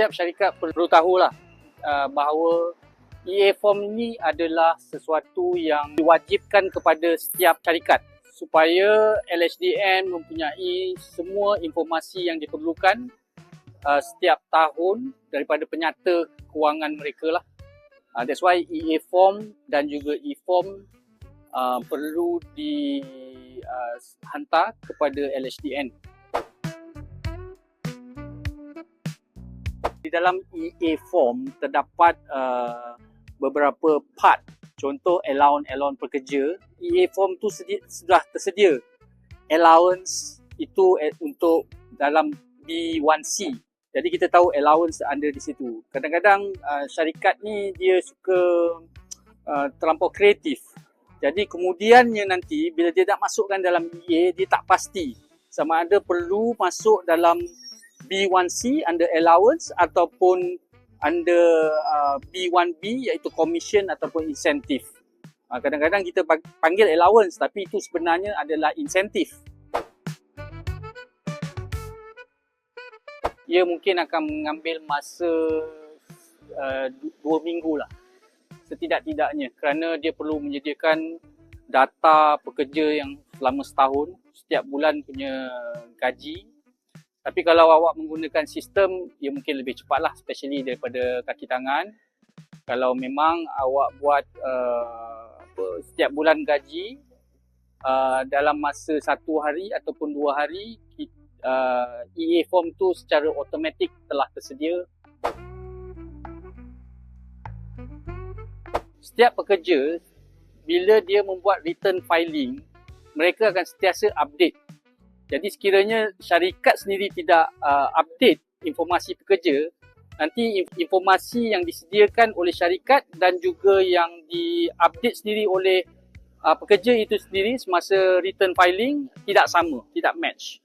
setiap syarikat perlu tahulah uh, bahawa EA form ini adalah sesuatu yang diwajibkan kepada setiap syarikat supaya LHDN mempunyai semua informasi yang diperlukan uh, setiap tahun daripada penyata kewangan mereka lah. Uh, that's why EA form dan juga E form uh, perlu dihantar uh, kepada LHDN. Di dalam EA form terdapat uh, beberapa part contoh allowance-allowance pekerja. EA form tu sedi- sudah tersedia. Allowance itu eh, untuk dalam B1C. Jadi kita tahu allowance ada di situ. Kadang-kadang uh, syarikat ni dia suka uh, terlampau kreatif. Jadi kemudiannya nanti bila dia nak masukkan dalam EA dia tak pasti sama ada perlu masuk dalam B1C under allowance ataupun under uh, B1B iaitu commission ataupun insentif. Uh, kadang-kadang kita panggil allowance tapi itu sebenarnya adalah insentif. Ia mungkin akan mengambil masa uh, dua minggu lah setidak-tidaknya kerana dia perlu menyediakan data pekerja yang selama setahun setiap bulan punya gaji tapi kalau awak menggunakan sistem, ia mungkin lebih cepat lah, especially daripada kaki tangan. Kalau memang awak buat uh, setiap bulan gaji uh, dalam masa satu hari ataupun dua hari, uh, EA form tu secara automatik telah tersedia. Setiap pekerja, bila dia membuat return filing, mereka akan sentiasa update jadi sekiranya syarikat sendiri tidak uh, update informasi pekerja, nanti informasi yang disediakan oleh syarikat dan juga yang diupdate sendiri oleh uh, pekerja itu sendiri semasa return filing tidak sama, tidak match.